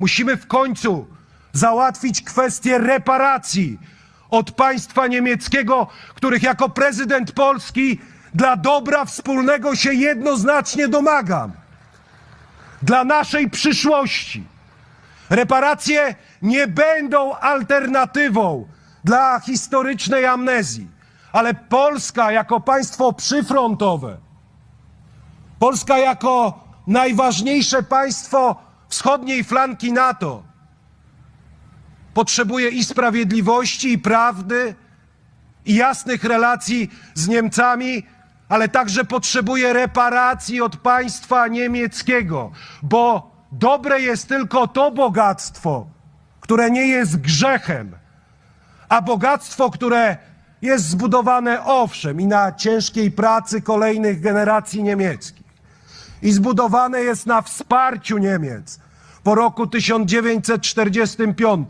Musimy w końcu załatwić kwestię reparacji od państwa niemieckiego, których jako prezydent Polski dla dobra wspólnego się jednoznacznie domagam. Dla naszej przyszłości. Reparacje nie będą alternatywą dla historycznej amnezji, ale Polska jako państwo przyfrontowe, Polska jako najważniejsze państwo wschodniej flanki NATO. Potrzebuje i sprawiedliwości, i prawdy, i jasnych relacji z Niemcami, ale także potrzebuje reparacji od państwa niemieckiego, bo dobre jest tylko to bogactwo, które nie jest grzechem, a bogactwo, które jest zbudowane owszem i na ciężkiej pracy kolejnych generacji niemieckich i zbudowane jest na wsparciu Niemiec po roku 1945.